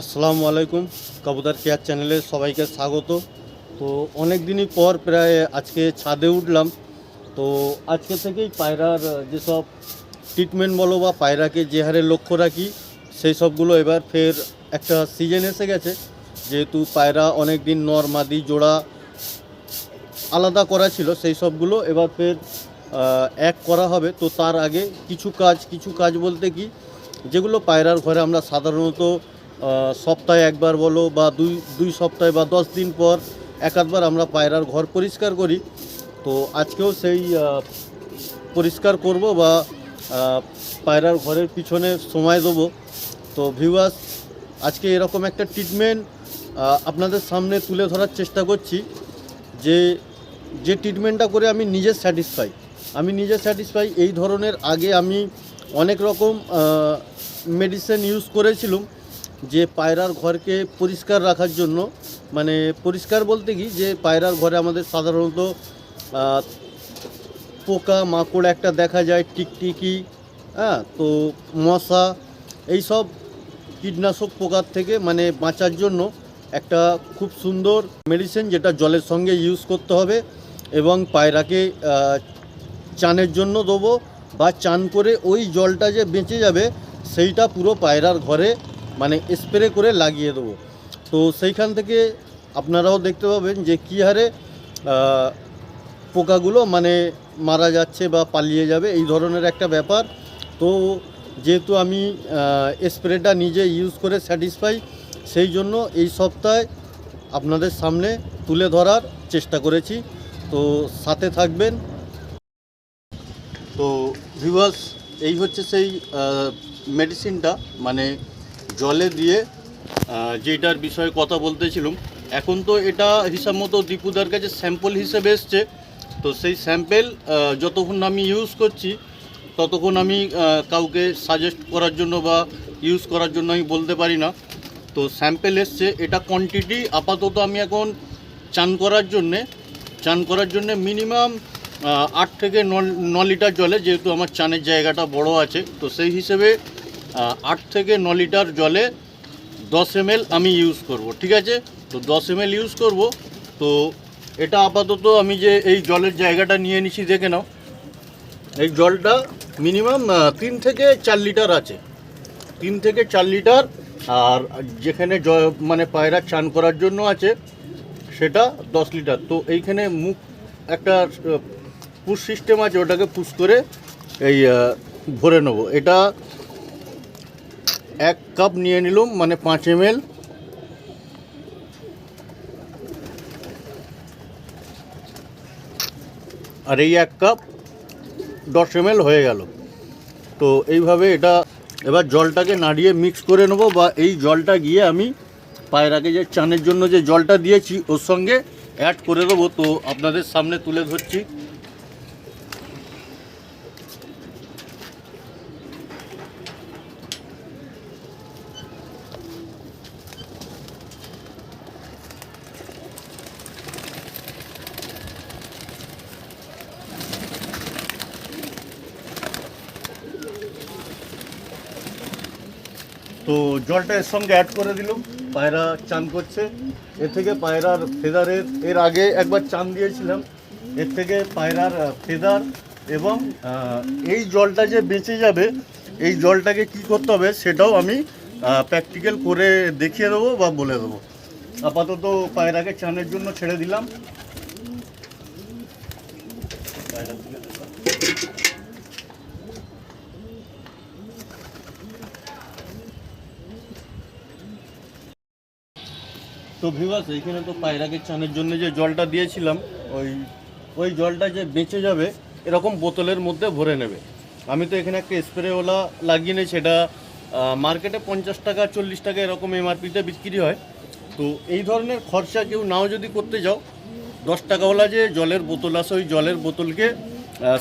আসসালামু আলাইকুম, কবুতর কেয়ার চ্যানেলে সবাইকে স্বাগত। তো অনেক দিনই পর প্রায় আজকে ছাদে উঠলাম। তো আজকে থেকেই পায়রার যেসব ট্রিটমেন্ট বলো বা পায়রাকে যে হারে লক্ষ্য রাখি, সেই সবগুলো এবার ফের একটা সিজন এসে গেছে। যেহেতু পায়রা অনেক দিন নর, মাদি, জোড়া আলাদা করা ছিল, সেই সবগুলো এবার ফের এক করা হবে। তো তার আগে কিছু কাজ কিছু কাজ বলতে কি, যেগুলো পায়রার ঘরে আমরা সাধারণত সপ্তাহে একবার বলো বা দুই দুই সপ্তাহে বা দশ দিন পর এক একাধবার আমরা পায়রার ঘর পরিষ্কার করি। তো আজকেও সেই পরিষ্কার করব বা পায়রার ঘরের পিছনে সময় দেবো। তো ভিউয়ার্স আজকে এরকম একটা ট্রিটমেন্ট আপনাদের সামনে তুলে ধরার চেষ্টা করছি যে যে ট্রিটমেন্টটা করে আমি নিজে স্যাটিসফাই আমি নিজে স্যাটিসফাই এই ধরনের আগে আমি অনেক রকম মেডিসিন ইউজ করেছিলাম। যে পায়রার ঘরকে পরিষ্কার রাখার জন্য মানে পরিষ্কার বলতে কি, যে পায়রার ঘরে আমাদের সাধারণত পোকা, মাকড় একটা দেখা যায়, টিকটিকি হ্যাঁ তো মশা এই সব কীটনাশক পোকার থেকে মানে বাঁচার জন্য একটা খুব সুন্দর মেডিসিন যেটা জলের সঙ্গে ইউজ করতে হবে এবং পায়রাকে চানের জন্য দেবো বা চান করে ওই জলটা যে বেঁচে যাবে, সেইটা পুরো পায়রার ঘরে মানে স্প্রে করে লাগিয়ে দেবো। তো সেইখান থেকে আপনারাও দেখতে পাবেন যে কী হারে পোকাগুলো মানে মারা যাচ্ছে বা পালিয়ে যাবে, এই ধরনের একটা ব্যাপার। তো যেহেতু আমি স্প্রেটা নিজে ইউজ করে স্যাটিসফাই সেই জন্য এই সপ্তাহে আপনাদের সামনে তুলে ধরার চেষ্টা করেছি। তো সাথে থাকবেন। তো ভিভাস এই হচ্ছে সেই মেডিসিনটা মানে জলে দিয়ে যেটার বিষয়ে কথা বলতেছিলাম, এখন তো এটা হিসাব মতো দীপুদার কাছে স্যাম্পল হিসেবে এসছে। তো সেই স্যাম্পেল যতক্ষণ আমি ইউজ করছি, ততক্ষণ আমি কাউকে সাজেস্ট করার জন্য বা ইউজ করার জন্য আমি বলতে পারি না। তো স্যাম্পেল এসছে, এটা কোয়ান্টিটি আপাতত আমি এখন চান করার জন্যে, চান করার জন্যে মিনিমাম আট থেকে ন লিটার জলে, যেহেতু আমার চানের জায়গাটা বড় আছে, তো সেই হিসেবে আট থেকে ন লিটার জলে দশ এম আমি ইউজ করব, ঠিক আছে? তো দশ এম ইউজ করব। তো এটা আপাতত আমি যে এই জলের জায়গাটা নিয়ে নিছি, দেখে নাও। এই জলটা মিনিমাম তিন থেকে চার লিটার আছে। তিন থেকে চার লিটার, আর যেখানে জ- মানে পায়রা চান করার জন্য আছে, সেটা দশ লিটার। তো এইখানে মুখ একটা পুশ সিস্টেম আছে, ওটাকে পুশ করে এই ভরে নেব। এটা এক কাপ নিয়ে নিলাম মানে পাঁচ এম আর এই এক কাপ দশ এম হয়ে গেল। তো এইভাবে এটা এবার জলটাকে নাড়িয়ে মিক্স করে নেব বা এই জলটা গিয়ে আমি পায়রাকে যে চানের জন্য যে জলটা দিয়েছি, ওর সঙ্গে অ্যাড করে দেবো। তো আপনাদের সামনে তুলে ধরছি তো জলটা এর সঙ্গে অ্যাড করে দিলাম। পায়রা চান করছে। এর থেকে পায়রার ফেদারের এর আগে একবার চান দিয়েছিলাম। এর থেকে পায়রার ফেদার এবং এই জলটা যে বেঁচে যাবে, এই জলটাকে কি করতে হবে সেটাও আমি প্র্যাকটিক্যাল করে দেখিয়ে দেবো বা বলে দেবো। আপাতত পায়রাকে চানের জন্য ছেড়ে দিলাম। তো ভিভাস এইখানে তো পায়রাকে চানের জন্য যে জলটা দিয়েছিলাম, ওই ওই জলটা যে বেঁচে যাবে, এরকম বোতলের মধ্যে ভরে নেবে। আমি তো এখানে একটা স্প্রেওয়ালা লাগিয়ে নিয়েছি সেটা মার্কেটে পঞ্চাশ টাকা, চল্লিশ টাকা এরকম এমআরপিতে বিক্রি হয়। তো এই ধরনের খরচা কেউ নাও যদি করতে যাও, দশ টাকাওয়ালা যে জলের বোতল আছে, ওই জলের বোতলকে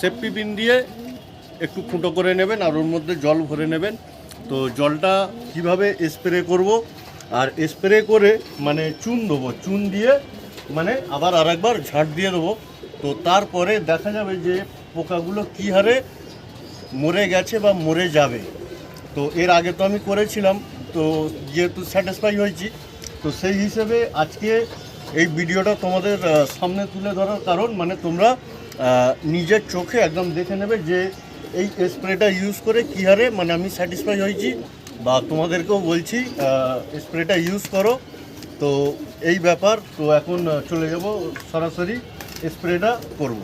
সেফটি পিন দিয়ে একটু ফুটো করে নেবেন আর ওর মধ্যে জল ভরে নেবেন। তো জলটা কীভাবে স্প্রে করব আর স্প্রে করে মানে চুন দেবো, চুন দিয়ে মানে আবার আরেকবার ঝাড় দিয়ে দেবো। তো তারপরে দেখা যাবে যে পোকাগুলো কী হারে মরে গেছে বা মরে যাবে। তো এর আগে তো আমি করেছিলাম, তো যেহেতু স্যাটিসফাই হয়েছি, তো সেই হিসেবে আজকে এই ভিডিওটা তোমাদের সামনে তুলে ধরার কারণ মানে তোমরা নিজের চোখে একদম দেখে নেবে যে এই স্প্রেটা ইউজ করে কী হারে মানে আমি স্যাটিসফাই হয়েছি। বা তোমাদেরকেও বলছি স্প্রেটা ইউজ করো। তো এই ব্যাপার, তো এখন চলে যাব, সরাসরি স্প্রেটা করব।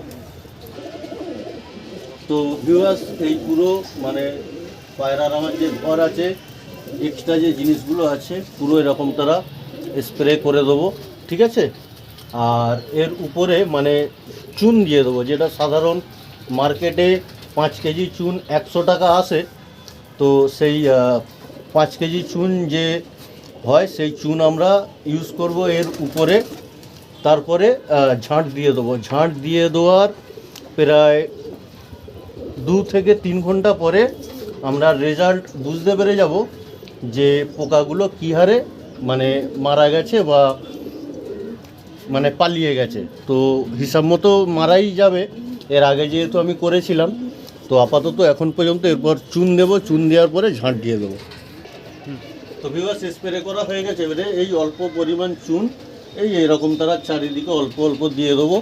তো ভিউয়ার্স এই পুরো মানে পায়রার আমার যে ঘর আছে এক্সট্রা যে জিনিসগুলো আছে, পুরো এরকম তারা স্প্রে করে দেবো, ঠিক আছে? আর এর উপরে মানে চুন দিয়ে দেবো, যেটা সাধারণ মার্কেটে পাঁচ কেজি চুন একশো টাকা আসে। তো সেই পাঁচ কেজি চুন যে হয়, সেই চুন আমরা ইউজ করব এর উপরে। তারপরে ঝাঁট দিয়ে দেবো। ঝাঁট দিয়ে দেওয়ার প্রায় দু থেকে তিন ঘণ্টা পরে আমরা রেজাল্ট বুঝতে পেরে যাব যে পোকাগুলো কী হারে মানে মারা গেছে বা মানে পালিয়ে গেছে। তো হিসাব মতো মারাই যাবে। এর আগে যেহেতু আমি করেছিলাম, তো আপাতত এখন পর্যন্ত এরপর চুন দেবো। চুন দেওয়ার পরে ঝাঁট দিয়ে দেবো। তো ভিউয়ার্স স্প্রে করা হয়ে গেছে, এবারে এই অল্প পরিমাণ চুন, এই এরকম তারা চারিদিকে অল্প অল্প দিয়ে দেবো।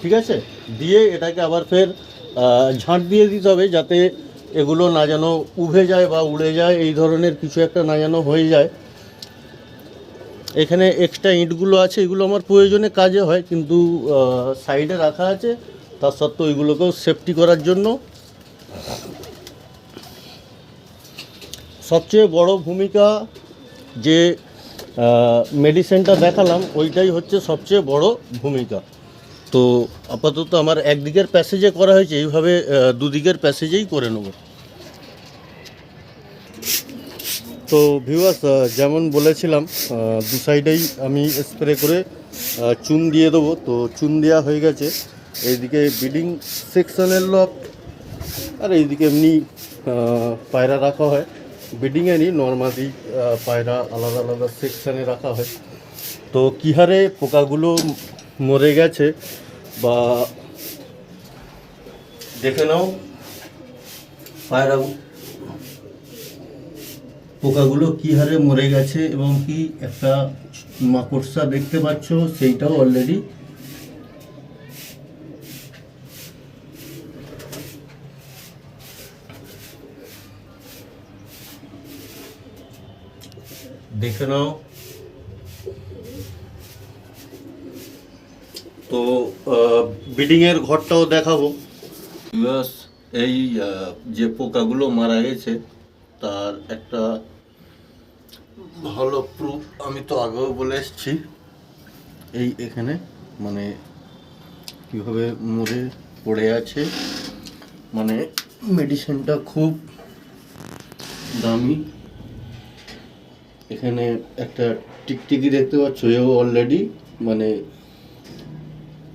ঠিক আছে? দিয়ে এটাকে আবার ফের ঝাঁট দিয়ে দিতে হবে যাতে এগুলো না যেন উভে যায় বা উড়ে যায়, এই ধরনের কিছু একটা না যেন হয়ে যায়। এখানে এক্সট্রা ইঁটগুলো আছে, এগুলো আমার প্রয়োজনে কাজে হয়, কিন্তু সাইডে রাখা আছে। তার সত্ত্বেও এগুলোকেও সেফটি করার জন্য। সবচেয়ে বড় ভূমিকা যে মেডিসিনটা দেখালাম, ওইটাই হচ্ছে সবচেয়ে বড় ভূমিকা। তো আপাতত আমার একদিকের প্যাসেজে করা হয়েছে, এইভাবে দুদিকের প্যাসেজেই করে নেব। তো ভিউয়ার্স যেমন বলেছিলাম দু সাইডেই আমি স্প্রে করে চুন দিয়ে দেবো। তো চুন দেওয়া হয়ে গেছে। এইদিকে বিডিং সেকশনের লক আর এইদিকে এমনি পায়রা রাখা হয়। বিডিংয়েরই নর্মালি পায়রা, আলাদা আলাদা সেকশানে রাখা হয়। তো কী হারে পোকাগুলো মরে গেছে বা দেখে নাও, পায়রা পোকাগুলো কী হারে মরে গেছে এবং কি একটা মাকড়সা দেখতে পাচ্ছ, সেইটাও অলরেডি দেখে নাও। তো বিডিংয়ের ঘরটাও দেখাবো। এই যে পোকাগুলো মারা গেছে, তার একটা ভালো প্রুফ আমি তো আগেও বলে এসেছি। এই এখানে মানে কীভাবে মরে পড়ে আছে মানে মেডিসিনটা খুব দামি। এখানে একটা টিকটিকি দেখতে পাচ্ছ, এও অলরেডি মানে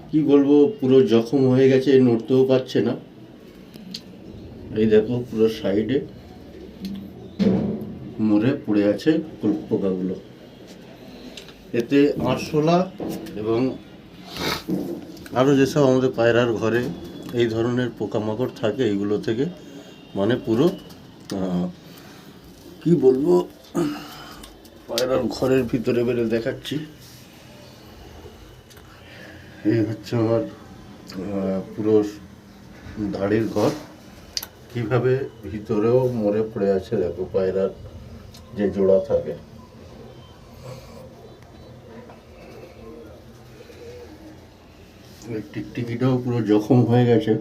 কি বলব, পুরো জখম হয়ে গেছে নড়তেও পারছে না। এই দেখো, পুরো সাইডে মরে পড়ে আছে পোকাগুলো এতে আরশোলা এবং আরও যেসব আমাদের পায়রার ঘরে এই ধরনের পোকামাকড় থাকে, এইগুলো থেকে মানে পুরো কি বলব পায়রার ঘরের ভিতরে বেড়ে দেখাচ্ছি। এই হচ্ছে আমার পুরো ধাড়ির ঘর। কীভাবে ভিতরেও মরে পড়ে আছে দেখো পায়রার যে জোড়া থাকে। টিকটিকিটাও পুরো জখম হয়ে গেছে।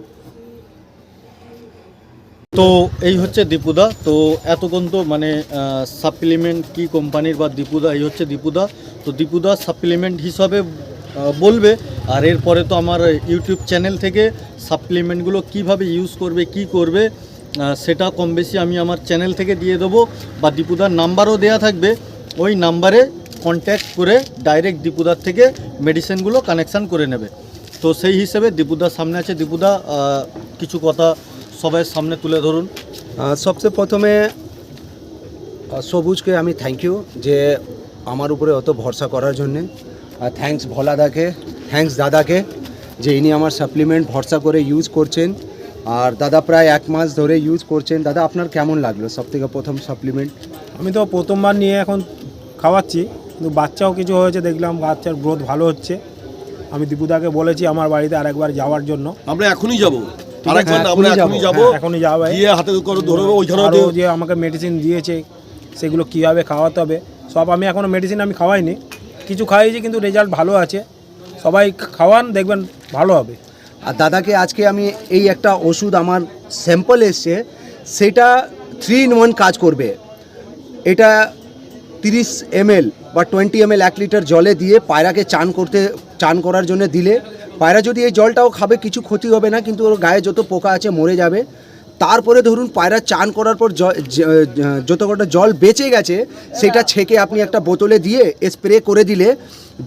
তো এই হচ্ছে দীপুদা। তো এতক্ষণ তো মানে সাপ্লিমেন্ট কি কোম্পানির বা দীপুদা, এই হচ্ছে দীপুদা। তো দীপুদা সাপ্লিমেন্ট হিসাবে বলবে। আর এরপরে তো আমার ইউটিউব চ্যানেল থেকে সাপ্লিমেন্টগুলো কীভাবে ইউজ করবে, কি করবে সেটা কম বেশি আমি আমার চ্যানেল থেকে দিয়ে দেবো। বা দীপুদার নাম্বারও দেয়া থাকবে। ওই নাম্বারে কন্ট্যাক্ট করে ডাইরেক্ট দীপুদার থেকে মেডিসিনগুলো কানেকশান করে নেবে। তো সেই হিসেবে দীপুদার সামনে আছে দীপুদা। কিছু কথা সবাই সামনে তুলে ধরুন। সবচেয়ে প্রথমে সবুজকে আমি থ্যাংক ইউ যে আমার উপরে অত ভরসা করার জন্যে। আর থ্যাঙ্কস ভোলাদাকে থ্যাঙ্কস দাদাকে যে ইনি আমার সাপ্লিমেন্ট ভরসা করে ইউজ করছেন। আর দাদা প্রায় এক মাস ধরে ইউজ করছেন। দাদা আপনার কেমন লাগল সব থেকে প্রথম সাপ্লিমেন্ট আমি তো প্রথমবার নিয়ে এখন খাওয়াচ্ছি কিন্তু বাচ্চাও কিছু হয়েছে দেখলাম বাচ্চার গ্রোথ ভালো হচ্ছে। আমি দীপুদাকে বলেছি আমার বাড়িতে আরেকবার যাওয়ার জন্য। আমরা এখনই যাব। আরেকবার না, আমরা এখনই এখনই যাব। এখনই যাবে গিয়ে হাতে করে ধরে ওইখানে আরও যে আমাকে মেডিসিন দিয়েছে সেগুলো কীভাবে খাওয়াতে হবে সব আমি এখনও মেডিসিন আমি খাওয়াইনি। কিছু খাইয়েছি কিন্তু রেজাল্ট ভালো আছে। সবাই খাওয়ান দেখবেন ভালো হবে। আর দাদাকে আজকে আমি এই একটা ওষুধ আমার স্যাম্পল এসছে সেটা থ্রি ইন ওয়ান কাজ করবে। এটা তিরিশ এমএল বা টোয়েন্টি এমএল এক লিটার জলে দিয়ে পায়রাকে চান করতে চান করার জন্য দিলে পায়রা যদি এই জলটাও খাবে কিছু ক্ষতি হবে না কিন্তু ওর গায়ে যত পোকা আছে মরে যাবে। তারপরে ধরুন পায়রা চান করার পর যত কটা জল বেঁচে গেছে সেটা ছেঁকে আপনি একটা বোতলে দিয়ে স্প্রে করে দিলে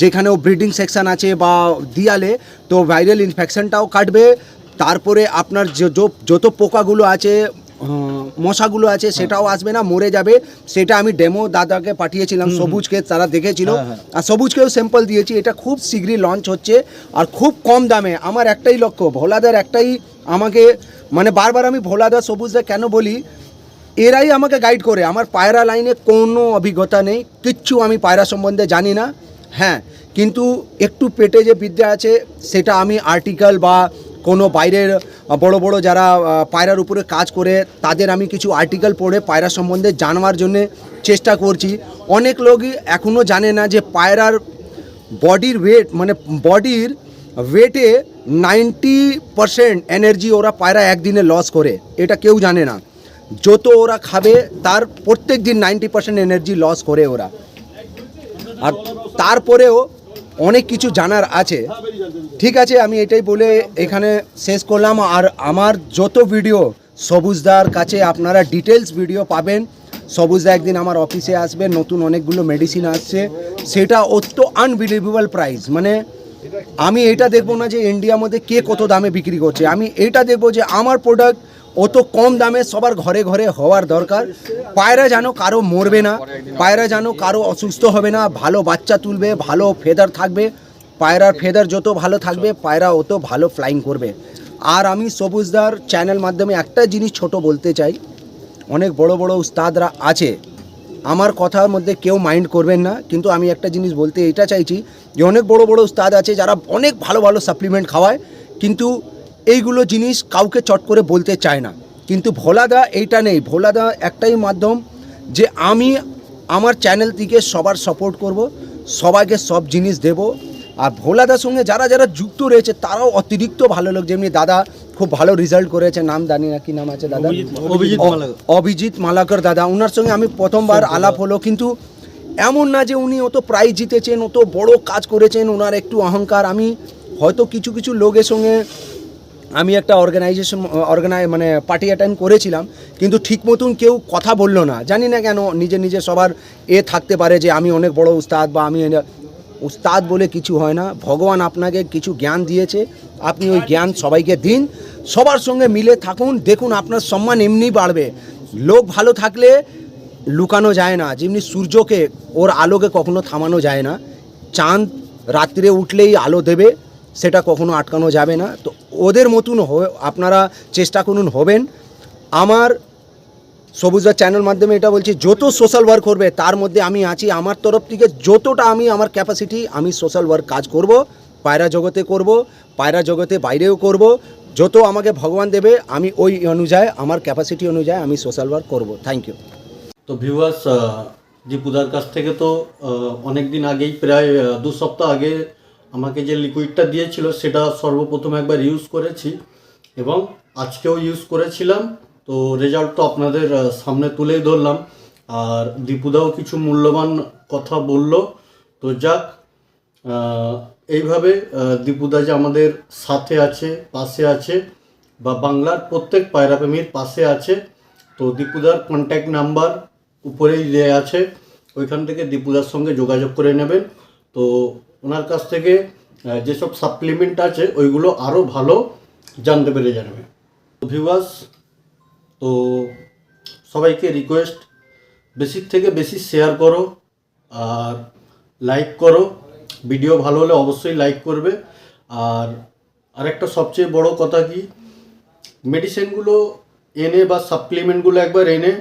যেখানে ও ব্রিডিং সেকশন আছে বা দিয়ালে তো ভাইরাল ইনফেকশনটাও কাটবে। তারপরে আপনার যত পোকাগুলো আছে মশাগুলো আছে সেটাও আসবে না মরে যাবে। সেটা আমি ডেমো দাদাকে পাঠিয়েছিলাম সবুজকে তারা দেখেছিল। আর সবুজকেও স্যাম্পল দিয়েছি এটা খুব শীঘ্রই লঞ্চ হচ্ছে আর খুব কম দামে। আমার একটাই লক্ষ্য ভোলাদার একটাই আমাকে মানে বারবার আমি ভোলাদা সবুজদা কেন বলি এরাই আমাকে গাইড করে। আমার পায়রা লাইনে কোনো অভিজ্ঞতা নেই কিচ্ছু আমি পায়রা সম্বন্ধে জানি না। হ্যাঁ কিন্তু একটু পেটে যে বিদ্যা আছে সেটা আমি আর্টিকেল বা কোনো বাইরের বড় বড় যারা পায়রার উপরে কাজ করে, তাদের আমি কিছু আর্টিকেল পড়ে পায়রা সম্বন্ধে জানবার জন্যে চেষ্টা করছি। অনেক লোকই এখনও জানে না যে পায়রার বডির ওয়েট মানে বডির ওয়েটে নাইনটি পারসেন্ট এনার্জি ওরা পায়রা একদিনে লস করে, এটা কেউ জানে না। যত ওরা খাবে, তার প্রত্যেক দিন নাইনটি পার্সেন্ট এনার্জি লস করে ওরা। আর তারপরেও অনেক কিছু জানার আছে। ঠিক আছে, আমি এটাই বলে এখানে শেষ করলাম। আর আমার যত ভিডিও সবুজদার কাছে আপনারা ডিটেলস ভিডিও পাবেন। সবুজদা একদিন আমার অফিসে আসবে, নতুন অনেকগুলো মেডিসিন আসছে। সেটা অত আনবিলিভেবল প্রাইস মানে আমি এটা দেখব না যে ইন্ডিয়ার মধ্যে কে কত দামে বিক্রি করছে। আমি এটা দেখব যে আমার প্রোডাক্ট অত কম দামে সবার ঘরে ঘরে হওয়ার দরকার। পায়রা যেন কারও মরবে না, পায়রা যেন কারও অসুস্থ হবে না, ভালো বাচ্চা তুলবে, ভালো ফেদার থাকবে, পায়রার ফেদার যত ভালো থাকবে, পায়রা অত ভালো ফ্লাইং করবে। আর আমি সবুজদার চ্যানেল মাধ্যমে একটা জিনিস ছোট বলতে চাই, অনেক বড় বড় উস্তাদরা আছে, আমার কথার মধ্যে কেউ মাইন্ড করবেন না, কিন্তু আমি একটা জিনিস বলতে এটা চাইছি যে অনেক বড় বড় উস্তাদ আছে যারা অনেক ভালো ভালো সাপ্লিমেন্ট খাওয়ায়, কিন্তু এইগুলো জিনিস কাউকে চট করে বলতে চায় না। কিন্তু ভোলাদা এইটা নেই। ভোলাদা একটাই মাধ্যম যে আমি আমার চ্যানেল থেকে সবার সাপোর্ট করব সবাইকে সব জিনিস দেব। আর ভোলাদার সঙ্গে যারা যারা যুক্ত রয়েছে তারাও অতিরিক্ত ভালো লোক। যেমনি দাদা খুব ভালো রেজাল্ট করেছে। নাম জানি না কি নাম আছে দাদা অভিজিৎ অভিজিৎ মালাকর। দাদা। ওনার সঙ্গে আমি প্রথমবার আলাপ হলো। কিন্তু এমন না যে উনি অত প্রাইজ জিতেছেন অত বড় কাজ করেছেন ওনার একটু অহংকার। আমি হয়তো কিছু কিছু লোকের সঙ্গে আমি একটা অর্গানাইজেশন অর্গানাই মানে পার্টি অ্যাটেন্ড করেছিলাম, কিন্তু ঠিক মতন কেউ কথা বলল না। জানি না কেন নিজে নিজে সবার এ থাকতে পারে যে আমি অনেক বড় উস্তাদ বা আমি উস্তাদ বলে কিছু হয় না। ভগবান আপনাকে কিছু জ্ঞান দিয়েছে। আপনি ওই জ্ঞান সবাইকে দিন। সবার সঙ্গে মিলে থাকুন। দেখুন আপনার সম্মান এমনি বাড়বে। লোক ভালো থাকলে লুকানো যায় না। যেমনি সূর্যকে, ওর আলোকে কখনো থামানো যায় না। চাঁদ রাত্রে উঠলেই আলো দেবে, সেটা কখনো আটকানো যাবে না। তো ওদের মতন আপনারা চেষ্টা করুন হবেন। আমার সবুজদার চ্যানেল মাধ্যমে এটা বলছি, যত সোশ্যাল ওয়ার্ক করবে, তার মধ্যে আমি আছি। আমার তরফ থেকে যতটা আমি, আমার ক্যাপাসিটি আমি সোশ্যাল ওয়ার্ক কাজ করব, পায়রা জগতে করব, পায়রা জগতে বাইরেও করব। যত আমাকে ভগবান দেবে, আমি ওই অনুযায়ী, আমার ক্যাপাসিটি অনুযায়ী আমি সোশ্যাল ওয়ার্ক করব। থ্যাংক ইউ তো ভিউয়ার্স দীপুদার কাছ থেকে তো অনেক দিন আগেই, প্রায় দু সপ্তাহ আগে আমাকে যে লিকুইডটা দিয়েছিল সেটা সর্বপ্রথম একবার ইউজ করেছি এবং আজকেও ইউজ করেছিলাম। তো রেজাল্ট তো আপনাদের সামনে তুলেই ধরলাম। আর দীপুদাও কিছু মূল্যবান কথা বলল। তো যাক এইভাবে দীপুদা যে আমাদের সাথে আছে, পাশে আছে, বা বাংলার প্রত্যেক পায়রাপ্রেমীর পাশে আছে, তো দীপুদার কন্ট্যাক্ট নাম্বার উপরেই দেওয়া আছে। ওইখান থেকে দীপুদার সঙ্গে যোগাযোগ করে নেবেন। তো ওনার কাছ থেকে যেসব সাপ্লিমেন্ট আছে, ওইগুলো আরও ভালো জানতে পেরে যাবে। ভিউয়ার্স তো সবাইকে রিকোয়েস্ট বেশি থেকে বেশি শেয়ার করো আর লাইক করো। ভিডিও ভালো হলে অবশ্যই লাইক করবে। আর আরেকটা সবচেয়ে বড় কথা কি মেডিসিনগুলো এনে বা সাপ্লিমেন্টগুলো একবার এনে,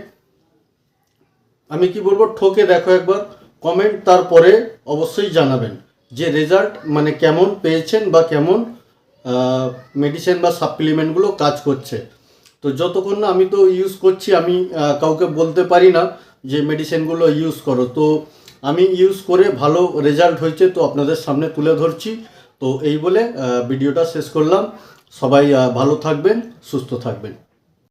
আমি কি বলব, ঠকে দেখো একবার কমেন্ট তারপরে অবশ্যই জানাবেন। যে রেজাল্ট মানে কেমন পেয়েছেন বা কেমন মেডিসিন বা সাপ্লিমেন্টগুলো কাজ করছে। তো যতক্ষণ না আমি তো ইউজ করছি, আমি কাউকে বলতে পারি না যে মেডিসিনগুলো ইউজ করো। তো আমি ইউজ করে ভালো রেজাল্ট হয়েছে তো আপনাদের সামনে তুলে ধরছি। তো এই বলে ভিডিওটা শেষ করলাম। সবাই ভালো থাকবেন, সুস্থ থাকবেন।